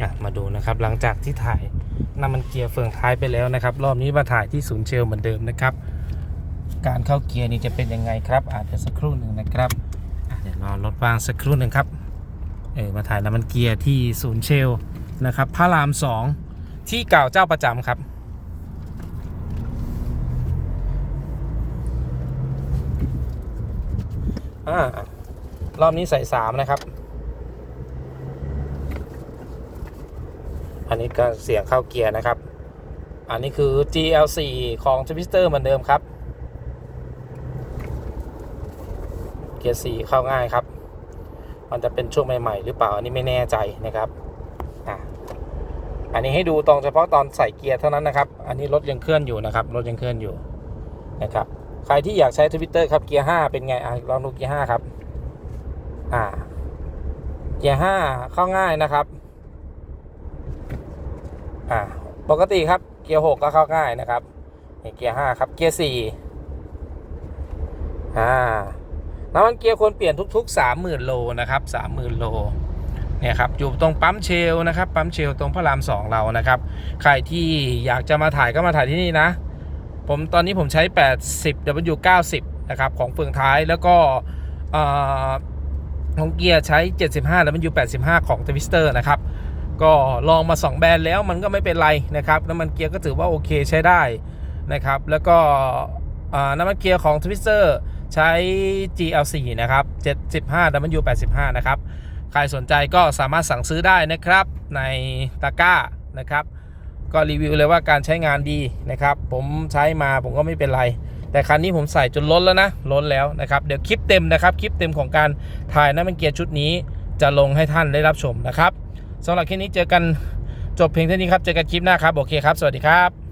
อะมาดูนะครับหลังจากที่ถ่ายน้ำมันเกียร์เฟืองท้ายไปแล้วนะครับ รอบนี้มาถ่ายที่ศูนย์เชลเหมือนเดิมนะครับ การเข้าเกียร์นี่จะเป็นยังไงครับอาจจะสักครู่หนึ่งนะครับเดี๋ยวรอรถวางสักครู่หนึ่งครับเออมาถ่ายน้ำมันเกียร์ที่ศูนย์เชลนะครับพระรามสองที่เก่าเจ้าประจำครับอรอบนี้ใส่สามนะครับ อันนี้ก็เสียงเข้าเกียร์นะครับ อันนี้คือ GL4 ของ Twister เหมือนเดิมครับ เกียร์สี่เข้าง่ายครับ มันจะเป็นช่วงใหม่ ๆ หรือเปล่า อันนี้ไม่แน่ใจนะครับอะอันนี้ให้ดูตรงเฉพาะตอนใส่เกียร์เท่านั้นนะครับ อันนี้รถยังเคลื่อนอยู่นะครับ รถยังเคลื่อนอยู่นะครับ ใครที่อยากใช้ทวิตเตอร์ครับ เกียร์ห้าเป็นไงอะลองดูเกียร์ห้าครับ อ่า เกียร์ห้าเข้าง่ายนะครับ อ่าปกติครับเกียร์หกก็เข้าง่ายนะครับเกียร์ห้าครับเกียร์สี่อ่าน้ำมันเกียร์ควรเปลี่ยนทุก ๆ 30,000 โลนะครับ 30,000 โลเนี่ยครับอยู่ตรงปั๊มเชลนะครับปั๊มเชลตรงพระรามสองเรานะครับ ใครที่อยากจะมาถ่ายก็มาถ่ายที่นี่นะ ผมตอนนี้ผมใช้ 80 W90 นะครับ ของเฟืองท้ายแล้วก็ของเกียร์ใช้ 75 W85 ของทวิสเตอร์นะครับ ก็ลองมา 2 แบรนด์แล้วมันก็ไม่เป็นไรนะครับน้ำมันเกียร์ก็ถือว่าโอเคใช้ได้นะครับ แล้วก็น้ำมันเกียร์ของ Twister ใช้ GL4 นะครับ75 W85 นะครับ ใครสนใจก็สามารถสั่งซื้อได้นะครับในตะก้านะครับ ก็รีวิวเลยว่าการใช้งานดีนะครับ ผมใช้มาผมก็ไม่เป็นไร แต่คันนี้ผมใส่จนล้นแล้วนะล้นแล้วนะครับ เดี๋ยวคลิปเต็มนะครับ คลิปเต็มของการถ่ายน้ำมันเกียร์ชุดนี้ จะลงให้ท่านได้รับชมนะครับ สำหรับคลิปนี้เจอกันจบเพียงเท่านี้ครับ เจอกันคลิปหน้าครับ โอเคครับ สวัสดีครับ